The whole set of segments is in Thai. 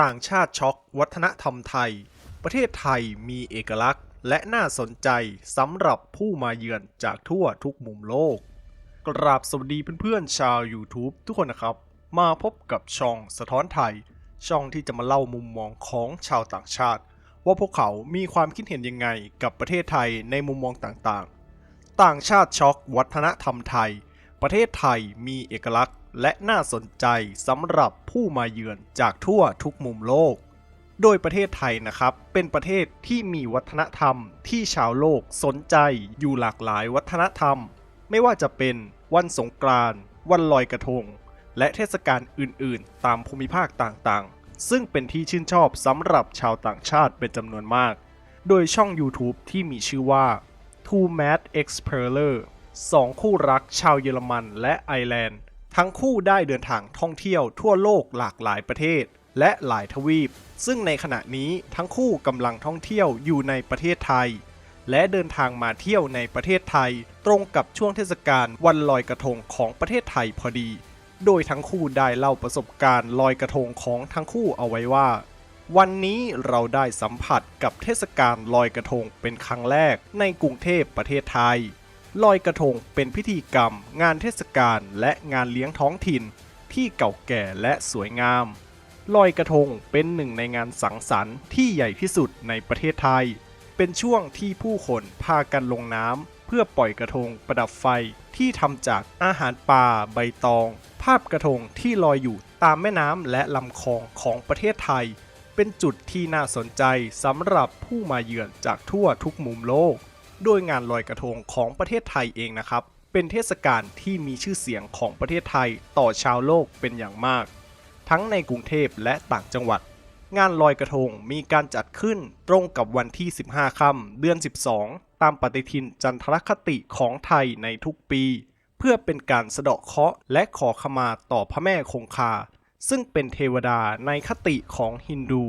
ต่างชาติช็อกวัฒนธรรมไทย ประเทศไทยมีเอกลักษณ์ และน่าสนใจสำหรับผู้มาเยือนจากทั่วทุกมุมโลก กราบสวัสดีเพื่อนๆชาว YouTube ทุกคนนะครับ มาพบกับช่องสะท้อนไทย ช่องที่จะมาเล่ามุมมองของชาวต่างชาติ ว่าพวกเขามีความคิดเห็นยังไงกับประเทศไทยในมุมมองต่างๆ ต่างชาติช็อกวัฒนธรรมไทย ประเทศไทยมีเอกลักษณ์ และน่าสนใจสำหรับผู้มาเยือนจากทั่วทุกมุมโลก โดยประเทศไทยนะครับ เป็นประเทศที่มีวัฒนธรรมที่ชาวโลกสนใจอยู่หลากหลายวัฒนธรรม ไม่ว่าจะเป็นวันสงกรานต์วันลอยกระทง และเทศกาลอื่นๆ ตามภูมิภาคต่างๆ ซึ่งเป็นที่ชื่นชอบสำหรับชาวต่างชาติเป็นจำนวนมาก โดยช่อง YouTube ที่มีชื่อว่า Two Mad Explorer สองคู่รักชาวเยอรมันและไอร์แลนด์ ทั้งคู่ได้เดินทางท่องเที่ยวทั่วโลกหลากหลายประเทศ และหลายทวีป ซึ่งในขณะนี้ทั้งคู่กำลังท่องเที่ยวอยู่ในประเทศไทย และเดินทางมาเที่ยวในประเทศไทย ตรงกับช่วงเทศกาลวันลอยกระทงของประเทศไทยพอดี โดยทั้งคู่ได้เล่าประสบการณ์ลอยกระทงของทั้งคู่เอาไว้ว่า วันนี้เราได้สัมผัสกับเทศกาลลอยกระทงเป็นครั้งแรกในกรุงเทพประเทศไทย ลอยกระทงเป็นพิธีกรรม งานเทศกาลและงานเลี้ยงท้องถิ่น ที่เก่าแก่และสวยงาม ลอยกระทงเป็นหนึ่งในงานสังสรรค์ที่ใหญ่ที่สุดในประเทศไทย เป็นช่วงที่ผู้คนพากันลงน้ำเพื่อปล่อยกระทงประดับไฟที่ทำจากอาหารปลาใบตอง ภาพกระทงที่ลอยอยู่ตามแม่น้ำและลำคลองของประเทศไทย เป็นจุดที่น่าสนใจสำหรับผู้มาเยือนจากทั่วทุกมุมโลก โดยงานลอยกระทงของประเทศไทยเองนะครับ เป็นเทศกาลที่มีชื่อเสียงของประเทศไทยต่อชาวโลกเป็นอย่างมาก ทั้งในกรุงเทพและต่างจังหวัด งานลอยกระทงมีการจัดขึ้นตรงกับวันที่ 15 ค่ำเดือน 12 ตามปฏิทินจันทรคติของไทยในทุกปี เพื่อเป็นการสะเดาะเคราะห์และขอขมาต่อพระแม่คงคา ซึ่งเป็นเทวดาในคติของฮินดู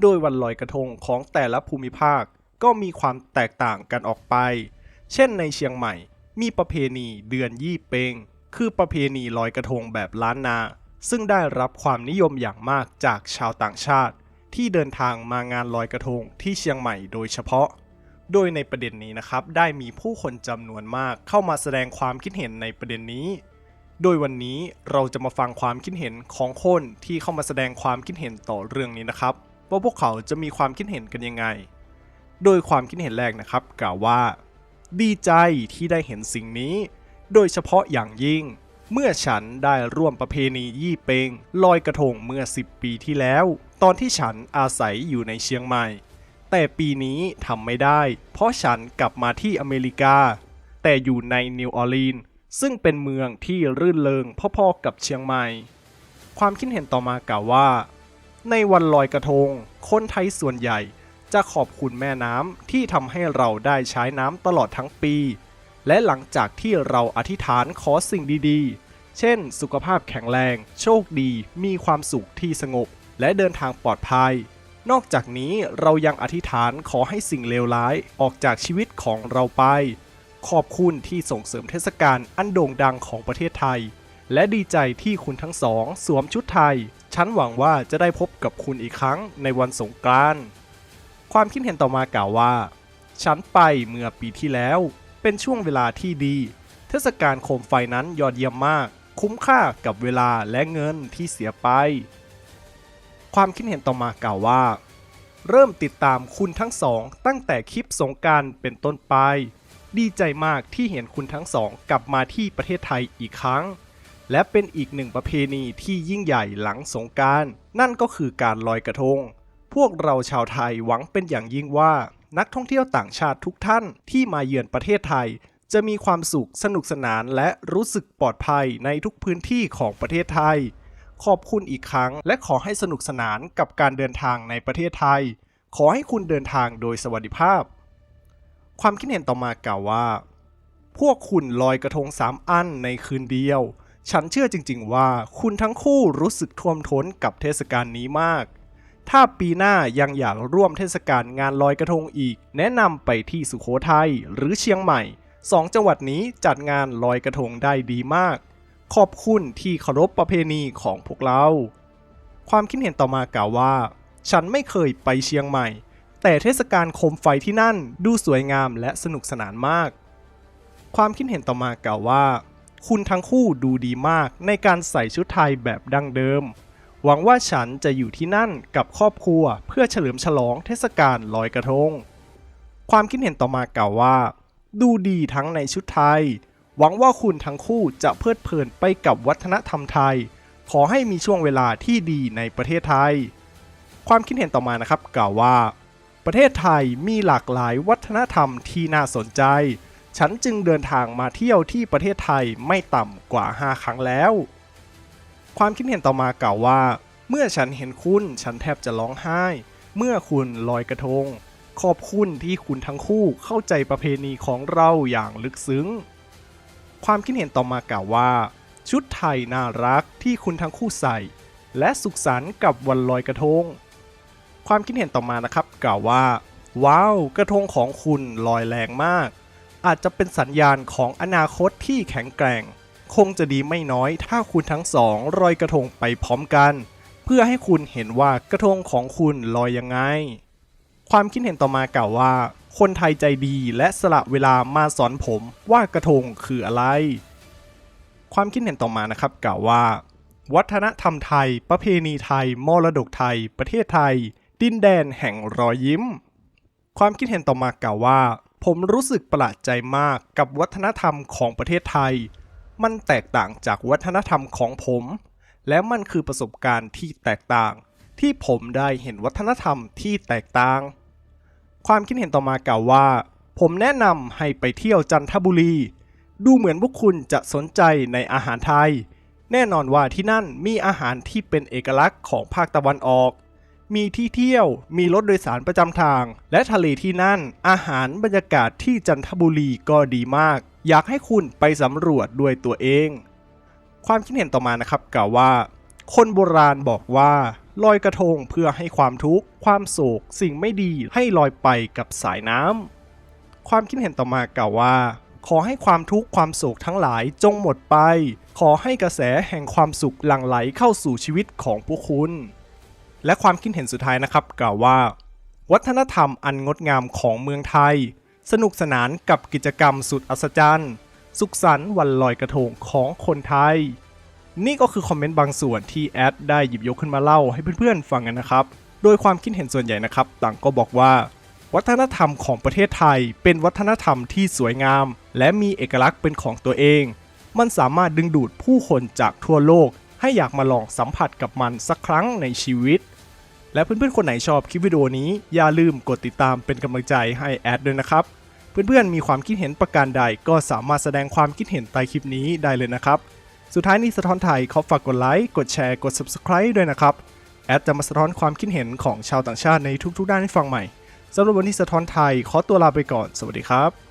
โดยวันลอยกระทงของแต่ละภูมิภาค ก็มีความแตกต่างกันออกไป เช่นในเชียงใหม่ มีประเพณีเดือนยี่เปง คือประเพณีลอยกระทงแบบล้านนา ซึ่งได้รับความนิยมอย่างมากจากชาวต่างชาติ ที่เดินทางมางานลอยกระทงที่เชียงใหม่โดยเฉพาะ โดยในประเด็นนี้นะครับ ได้มีผู้คนจำนวนมากเข้ามาแสดงความคิดเห็นในประเด็นนี้ โดยวันนี้เราจะมาฟังความคิดเห็นของคนที่เข้ามาแสดงความคิดเห็นต่อเรื่องนี้นะครับว่าพวกเขาจะมีความคิดเห็นกันยังไง โดยความคิดเห็นแรกนะครับ กล่าวว่า ดีใจที่ได้เห็นสิ่งนี้ โดยเฉพาะอย่างยิ่ง เมื่อฉันได้ร่วมประเพณียี่เปงลอยกระทงเมื่อ 10 ปีที่แล้ว ตอนที่ฉันอาศัยอยู่ในเชียงใหม่ แต่ปีนี้ทำไม่ได้ เพราะฉันกลับมาที่อเมริกา แต่อยู่ในนิวออร์ลีนซึ่งเป็นเมืองที่รื่นเริงพอๆกับเชียงใหม่ ความคิดเห็นต่อมากล่าวว่า ในวันลอยกระทง คนไทยส่วนใหญ่ จะขอบคุณแม่น้ำที่ทำให้เราได้ใช้น้ำตลอดทั้งปี และหลังจากที่เราอธิษฐานขอสิ่งดีๆ เช่น สุขภาพแข็งแรง โชคดี มีความสุขที่สงบ และเดินทางปลอดภัย นอกจากนี้เรายังอธิษฐานขอให้สิ่งเลวร้ายออกจากชีวิตของเราไป ขอบคุณที่ส่งเสริมเทศกาลอันโด่งดังของประเทศไทย และดีใจที่คุณทั้งสอง สวมชุดไทย ฉันหวังว่าจะได้พบกับคุณอีกครั้งในวันสงกรานต์ ความคิดเห็นต่อมากล่าวว่า ฉันไปเมื่อปีที่แล้ว เป็นช่วงเวลาที่ดี เทศกาลโคมไฟนั้นยอดเยี่ยมมาก คุ้มค่ากับเวลาและเงินที่เสียไป ความคิดเห็นต่อมากล่าวว่า เริ่มติดตามคุณทั้งสอง ตั้งแต่คลิปสงการเป็นต้นไป ดีใจมากที่เห็นคุณทั้งสอง กลับมาที่ประเทศไทยอีกครั้งและเป็นอีกหนึ่งประเพณีที่ยิ่งใหญ่หลังสงการ นั่นก็คือการลอยกระทง พวกเราชาวไทยหวังเป็นอย่างยิ่งว่า นักท่องเที่ยวต่างชาติทุกท่านที่มาเยือนประเทศไทย จะมีความสุขสนุกสนานและรู้สึกปลอดภัยในทุกพื้นที่ของประเทศไทย ขอบคุณอีกครั้ง และขอให้สนุกสนานกับการเดินทางในประเทศไทย ขอให้คุณเดินทางโดยสวัสดิภาพ ความคิดเห็นต่อมากล่าวว่า พวกคุณลอยกระทงสามอันในคืนเดียว ฉันเชื่อจริง ๆ ว่าคุณทั้งคู่รู้สึกท่วมท้นกับเทศกาลนี้มาก ถ้าปีหน้ายังอยากร่วมเทศกาลงานลอยกระทงอีก แนะนำไปที่สุโขทัยหรือเชียงใหม่สองจังหวัดนี้จัดงานลอยกระทงได้ดีมาก ขอบคุณที่เคารพประเพณีของพวกเรา ความคิดเห็นต่อมากล่าวว่า ฉันไม่เคยไปเชียงใหม่ แต่เทศกาลโคมไฟที่นั่นดูสวยงามและสนุกสนานมาก ความคิดเห็นต่อมากล่าวว่า คุณทั้งคู่ดูดีมากในการใส่ชุดไทยแบบดั้งเดิม หวังว่าฉันจะอยู่ที่นั่นกับครอบครัวเพื่อเฉลิมฉลองเทศกาลลอยกระทง ความคิดเห็นต่อมากล่าวว่า ดูดีทั้งในชุดไทย หวังว่าคุณทั้งคู่จะเพลิดเพลินไปกับวัฒนธรรมไทย ขอให้มีช่วงเวลาที่ดีในประเทศไทย ความคิดเห็นต่อมานะครับกล่าวว่า ประเทศไทยมีหลากหลายวัฒนธรรมที่น่าสนใจ ฉันจึงเดินทางมาเที่ยวที่ประเทศไทยไม่ต่ำกว่า 5 ครั้งแล้ว ความคิดเห็นต่อมากล่าวว่า เมื่อฉันเห็นคุณฉันแทบจะร้องไห้ เมื่อคุณลอยกระทง ขอบคุณที่คุณทั้งคู่เข้าใจประเพณีของเราอย่างลึกซึ้ง ความคิดเห็นต่อมากล่าวว่า ชุดไทยน่ารักที่คุณทั้งคู่ใส่ และสุขสันต์กับวันลอยกระทง ความคิดเห็นต่อมานะครับกล่าวว่า ว้าวกระทงของคุณลอยแรงมาก อาจจะเป็นสัญญาณของอนาคตที่แข็งแกร่ง คงจะดีไม่น้อยถ้าคุณทั้งสองลอยกระทงไปพร้อมกัน เพื่อให้คุณเห็นว่ากระทงของคุณลอยยังไง ความคิดเห็นต่อมากล่าวว่า คนไทยใจดีและสละเวลามาสอนผมว่ากระทงคืออะไร ความคิดเห็นต่อมานะครับกล่าวว่า วัฒนธรรมไทย ประเพณีไทย มรดกไทย ประเทศไทย ดินแดนแห่งรอยยิ้ม ความคิดเห็นต่อมากล่าวว่า ผมรู้สึกประหลาดใจมากกับวัฒนธรรมของประเทศไทย มันแตกต่างจากวัฒนธรรมของผม และมันคือประสบการณ์ที่แตกต่าง ที่ผมได้เห็นวัฒนธรรมที่แตกต่าง ความคิดเห็นต่อมากล่าวว่า ผมแนะนำให้ไปเที่ยวจันทบุรี ดูเหมือนพวกคุณจะสนใจในอาหารไทย แน่นอนว่าที่นั่นมีอาหารที่เป็นเอกลักษณ์ของภาคตะวันออกมีที่เที่ยว มีรถโดยสารประจำทาง และทะเลที่นั่น อาหารบรรยากาศที่จันทบุรีก็ดีมาก อยากให้คุณไปสำรวจด้วยตัวเอง ความคิดเห็นต่อมานะครับกล่าวว่า คนโบราณบอกว่าลอยกระทงเพื่อให้ความทุกข์ ความโศก สิ่งไม่ดีให้ลอยไปกับสายน้ำความคิดเห็นต่อมากล่าวว่า ขอให้ความทุกข์ความโศกทั้งหลายจงหมดไป ขอให้กระแสแห่งความสุขหลั่งไหลเข้าสู่ชีวิตของพวกคุณ และความคิดเห็นสุดท้ายนะครับกล่าวว่า วัฒนธรรมอันงดงามของเมืองไทย สนุกสนานกับกิจกรรมสุดอัศจรรย์ สุขสันต์วันลอยกระทงของคนไทย นี่ก็คือคอมเมนต์บางส่วนที่แอดได้หยิบยกขึ้นมาเล่าให้เพื่อนๆฟังกันนะครับ โดยความคิดเห็นส่วนใหญ่นะครับ ต่างก็บอกว่า วัฒนธรรมของประเทศไทยเป็นวัฒนธรรมที่สวยงาม และมีเอกลักษณ์เป็นของตัวเอง มันสามารถดึงดูดผู้คนจากทั่วโลก ให้อยากมาลองสัมผัสกับมันสักครั้งในชีวิต และเพื่อนๆคนไหนชอบคลิปวิดีโอนี้อย่าลืมกดติดตามเป็นกำลังใจให้แอดด้วยนะครับ เพื่อนๆมีความคิดเห็นประการใดก็สามารถแสดงความคิดเห็นใต้คลิปนี้ได้เลยนะครับ สุดท้ายนี้สะท้อนไทยขอฝากกดไลค์กดแชร์กด Subscribe ด้วยนะครับแอดจะมาสะท้อนความคิดเห็นของชาวต่างชาติในทุกๆ ด้านให้ฟังใหม่สำหรับวันนี้สะท้อนไทยขอตัวลาไปก่อน สวัสดีครับ